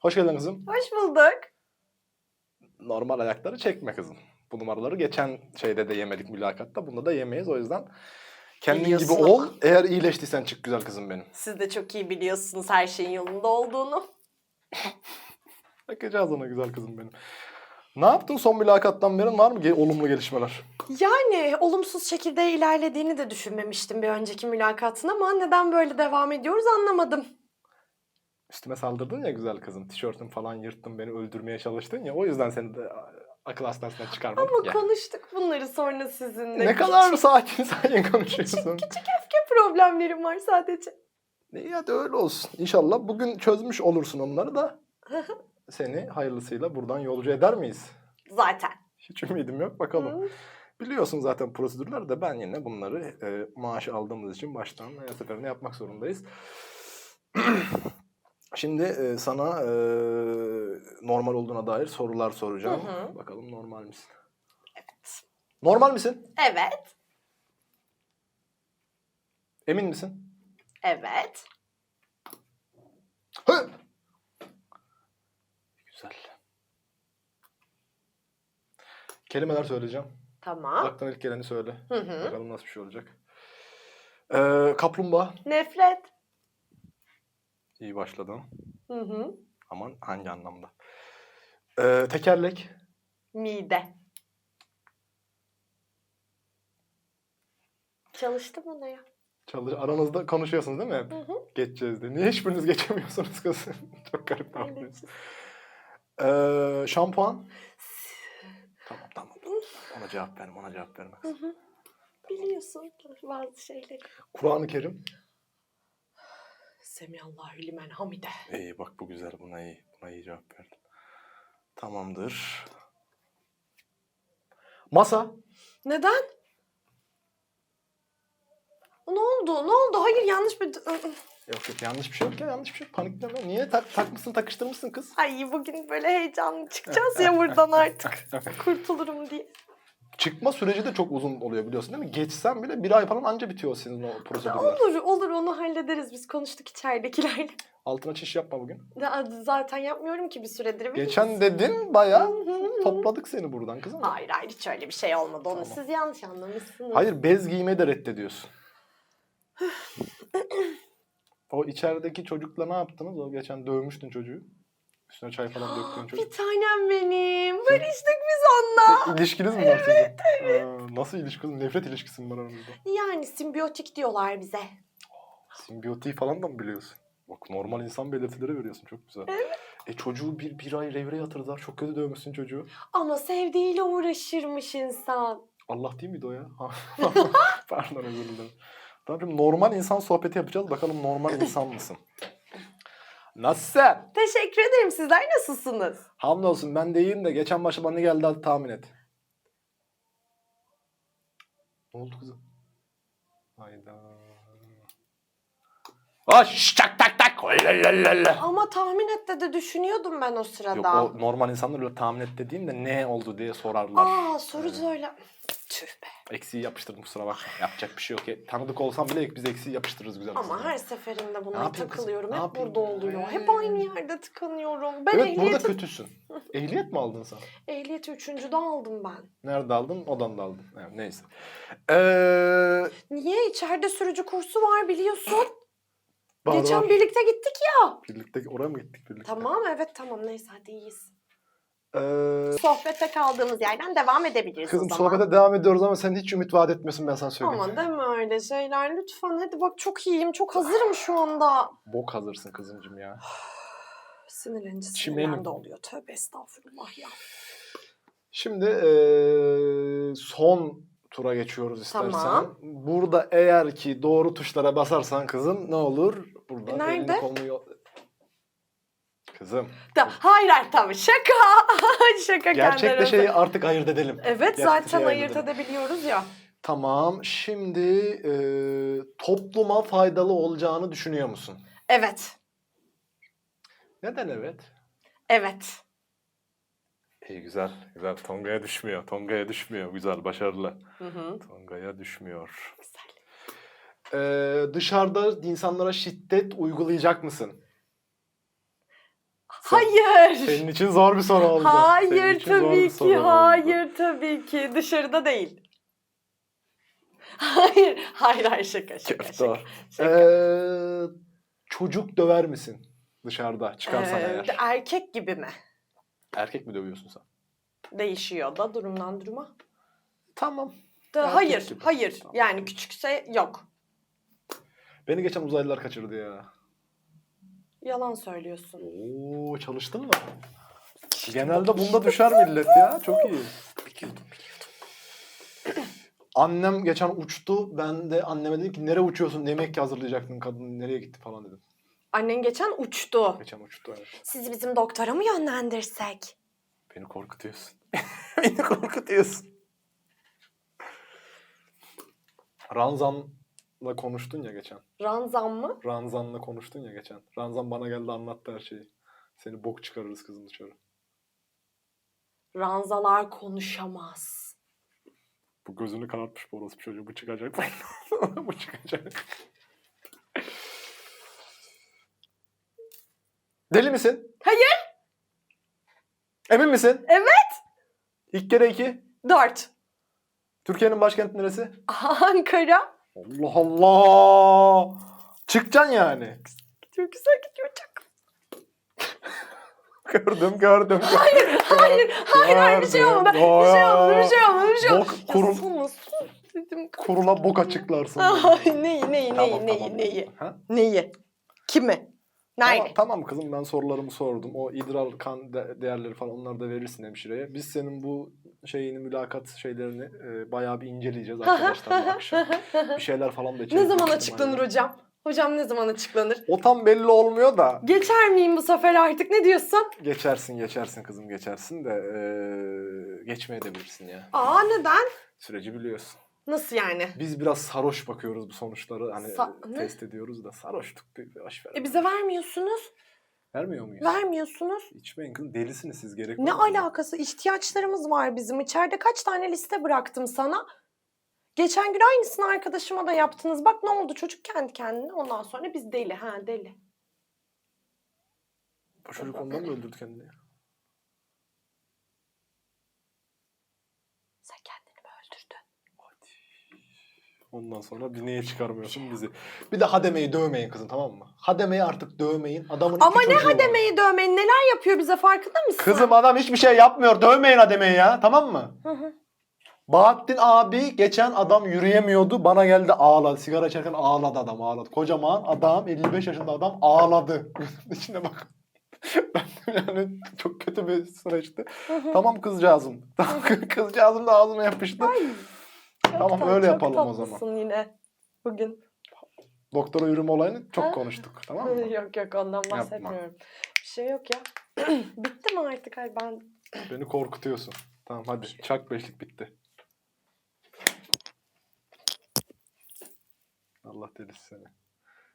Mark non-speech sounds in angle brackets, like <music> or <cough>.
Hoş geldin kızım. Hoş bulduk. Normal ayakları çekme kızım. Bu numaraları geçen şeyde de yemedik mülakatta. Bunda da yemeyiz o yüzden. Kendin gibi ol. ama. Eğer iyileştiysen çık güzel kızım benim. Siz de çok iyi biliyorsunuz her şeyin yolunda olduğunu. <laughs> Bakacağız ona güzel kızım benim. Ne yaptın son mülakattan beri? Var mı ge- olumlu gelişmeler? Yani olumsuz şekilde ilerlediğini de düşünmemiştim bir önceki mülakatın ama neden böyle devam ediyoruz anlamadım. Üstüme saldırdın ya güzel kızım. Tişörtüm falan yırttın beni öldürmeye çalıştın ya. O yüzden seni de akıl hastanesinden çıkarmadık Ama ya. konuştuk bunları sonra sizinle. Ne kadar sakin <laughs> sakin konuşuyorsun. Öfke problemlerim var sadece. İyi hadi öyle olsun. İnşallah bugün çözmüş olursun onları da <laughs> seni hayırlısıyla buradan yolcu eder miyiz? Zaten. Hiç ümidim yok. Bakalım. Hı. Biliyorsun zaten prosedürler de ben yine bunları e, maaş aldığımız için baştan her seferinde yapmak zorundayız. <clears throat> Şimdi e, sana e, normal olduğuna dair sorular soracağım. Hı hı. Bakalım normal misin? Evet. Normal misin? Evet. Emin misin? Evet. Hı! Güzel. Kelimeler söyleyeceğim. Tamam. Aklına ilk geleni söyle. Hı hı. Bakalım nasıl bir şey olacak. Ee, kaplumbağa. Nefret. İyi başladın. Hı hı. Aman hangi anlamda? Ee, tekerlek. Mide. Çalıştı mı ne ya? Çalış aranızda konuşuyorsunuz değil mi? Hı hı. Geçeceğiz diye. Niye hiçbiriniz geçemiyorsunuz kız? <laughs> Çok garip. Evet. Ee, şampuan. Tamam tamam. Ona cevap verme, ona cevap verme. Hı hı. Biliyorsun bazı şeyleri. Kur'an-ı Kerim. Semiyallahu limen hamide. İyi bak bu güzel, buna iyi. Buna iyi cevap verdin. Tamamdır. Masa. Neden? Ne oldu? Ne oldu? Hayır yanlış bir... Yok yok yanlış bir şey yok ya yanlış bir şey yok. Panikleme. Niye tak, takmışsın takıştırmışsın kız? Ay bugün böyle heyecanlı çıkacağız ya buradan artık. <laughs> Kurtulurum diye. Çıkma süreci de çok uzun oluyor biliyorsun değil mi? Geçsen bile bir ay falan anca bitiyor senin o prosedürler. Olur olur onu hallederiz. Biz konuştuk içeridekilerle. <laughs> Altına çiş yapma bugün. Ya, Zaten yapmıyorum ki bir süredir. Geçen dedin bayağı topladık seni buradan kızım. Hayır hayır hiç öyle bir şey olmadı. Onu Tamam. siz yanlış anlamışsınız. Hayır bez giymeyi de reddediyorsun. <sighs> o içerideki çocukla ne yaptınız? O geçen dövmüştün çocuğu. Üstüne çay falan döktüğün çocuk. Bir tanem benim. Barıştık biz onunla. İlişkiniz mi var sizin? Aa, nasıl ilişkiniz? Nefret ilişkisi mi var aranızda? Yani simbiyotik diyorlar bize. Simbiyotiği falan da mı biliyorsun? Bak normal insan belirtileri veriyorsun çok güzel. E çocuğu bir, bir ay revire yatırdılar. Çok kötü dövmüşsün çocuğu. Ama sevdiğiyle uğraşırmış insan. Allah değil miydi o ya? <laughs> Pardon özür dilerim. Tamam şimdi normal insan sohbeti yapacağız. Bakalım normal insan mısın? Nasılsın? Teşekkür ederim. Sizler nasılsınız? Hamdolsun ben de iyiyim de geçen başıma ne geldi hadi tahmin et. Ne oldu kızım? Hayda. Hoş tak tak tak. Lalalala. Ama tahmin et de, de düşünüyordum ben o sırada. Yok o normal insanlar öyle tahmin et dediğinde ne oldu diye sorarlar. Aa soru söyle. Tüh be. Eksiği yapıştırdım kusura bakma. Yapacak bir şey yok. E, Tanıdık olsam bile biz eksiği yapıştırırız güzel Ama her seferinde buna yapayım kızım, takılıyorum. ne Hep yapayım? burada oluyor. Hep aynı yerde tıkanıyorum. Ben Evet ehliyeti, burada kötüsün. <laughs> Ehliyet mi aldın sen? ehliyeti üçüncüde aldım ben. Nerede aldın? Odan da aldın. Evet, neyse. Ee, Niye? İçeride sürücü kursu var biliyorsun. Geçen var. birlikte gittik ya. Birlikte oraya mı gittik birlikte? Tamam evet tamam neyse hadi iyiyiz. Ee, Sohbete kaldığımız yerden devam edebiliriz kızım o zaman. sohbete devam ediyoruz ama sen hiç ümit vaat etmiyorsun ben sana söyleyeyim. Ama deme öyle şeyler lütfen. Hadi bak çok iyiyim, çok hazırım şu anda. Bok hazırsın kızımcım ya. <sighs> Sinirlenince Çimenim. sinirlendi oluyor. Tövbe estağfurullah ya. Şimdi ee, son tura geçiyoruz istersen. Tamam. Burada eğer ki doğru tuşlara basarsan kızım ne olur? Burada E, nerede? elini kolunu Kızım. Da, hayır hayır tamam şaka. <laughs> şaka Gerçekle aramızda. şeyi artık ayırt edelim. Evet Gerçekle zaten şeyi ayırt edelim. edebiliyoruz ya. Tamam. Şimdi e, topluma faydalı olacağını düşünüyor musun? Evet. Neden evet? Evet. İyi güzel. Güzel. Tonga'ya düşmüyor. Tonga'ya düşmüyor. Güzel. Başarılı. Hı hı. Tonga'ya düşmüyor. Güzel. Ee, dışarıda insanlara şiddet uygulayacak mısın? Hayır. Senin için zor bir soru oldu. Senin Hayır için zor bir tabii soru ki. oldu. Hayır tabii ki. Dışarıda değil. Hayır. Hayır hayır şaka şaka Köfte şaka. şaka. Ee, çocuk döver misin dışarıda çıkarsan Ee, eğer? erkek gibi mi? Erkek mi dövüyorsun sen? Değişiyor da durumdan duruma. Tamam. Da, Erkek hayır, gibi. hayır. Tamam. Yani küçükse yok. Beni geçen uzaylılar kaçırdı ya. Yalan söylüyorsun. Oo çalıştın mı? Genelde bunda düşer millet ya. Çok iyi. Biliyordum, biliyordum. Annem geçen uçtu. Ben de anneme dedim ki nereye uçuyorsun? Ne yemek hazırlayacaktın kadın nereye gitti falan dedim. Annen geçen uçtu. Geçen uçtu evet. Sizi bizim doktora mı yönlendirsek? Beni korkutuyorsun. <laughs> Beni korkutuyorsun. Ranzan'la konuştun ya geçen. Ranzan mı? Ranzan'la konuştun ya geçen. Ranzan bana geldi anlattı her şeyi. Seni bok çıkarırız kızım dışarı. Ranzalar konuşamaz. Bu gözünü karartmış bu orospu çocuğu. Bu çıkacak. <laughs> bu çıkacak. Deli misin? Hayır. Emin misin? Evet. İlk kere iki. Dört. Türkiye'nin başkenti neresi? Ankara. Allah Allah. Çıkacaksın yani. Çok güzel gidiyor çok. <laughs> Gördüm gördüm. Hayır, hayır, hayır, hayır bir şey olmadı. Bir şey olmadı, bir şey olmadı, bir şey olmadı. Bok Ya kurul, sana sus dedim. kurula bok açıklarsın. Ay, neyi, neyi, neyi, neyi, neyi? Ha? Neyi? Kimi? Nerede? Tamam, tamam kızım ben sorularımı sordum. O idrar kan de- değerleri falan onları da verirsin hemşireye. Biz senin bu şeyini mülakat şeylerini e, bayağı bir inceleyeceğiz <laughs> arkadaşlarla akşam. <laughs> Bir şeyler falan da ne zaman açıklanır hocam? Hocam ne zaman açıklanır? O tam belli olmuyor da Geçer miyim bu sefer artık? Ne diyorsun? geçersin geçersin kızım geçersin de e, geçmeye de bilirsin ya. Aa neden? Süreci biliyorsun. Nasıl yani? Biz biraz sarhoş bakıyoruz bu sonuçları hani Sa- test ediyoruz da sarhoştuk boş ver. E bize vermiyorsunuz. Vermiyor muyuz? Vermiyorsunuz. İçmeyin kızım delisiniz siz gerek Ne alakası? İhtiyaçlarımız var bizim. İçeride kaç tane liste bıraktım sana? Geçen gün aynısını arkadaşıma da yaptınız. Bak ne oldu çocuk kendi kendine. Ondan sonra biz deli. Ha deli. Bu çocuk ondan mı öldürdü kendini? ya? Sen kendini mi öldürdün? Ondan sonra bir neye çıkarmıyorsun bizi. Bir de hademeyi dövmeyin kızım tamam mı? Hademeyi artık dövmeyin. Adamın iki Ama ne çocuğu var. hademeyi dövmeyin neler yapıyor bize farkında mısın? Kızım adam hiçbir şey yapmıyor. Dövmeyin hademeyi ya tamam mı? Hı hı. Bahattin abi geçen adam yürüyemiyordu. Bana geldi ağladı. Sigara içerken ağladı adam ağladı. Kocaman adam 55 yaşında adam ağladı. Gözümün <laughs> içine bak. <laughs> ben de yani çok kötü bir süreçti. Hı hı. Tamam kızcağızım. Tamam <laughs> kızcağızım da ağzıma yapıştı. Ay, Tamam, öyle yapalım o zaman. tatlısın yine bugün. Doktora yürüme olayını çok Ha? konuştuk. Tamam mı? <laughs> yok yok ondan bahsetmiyorum. Bir şey yok ya. <clears throat> Bitti mi artık? Ay ben <clears throat> Beni korkutuyorsun. Tamam hadi çak beşlik bitti. Allah delisi seni.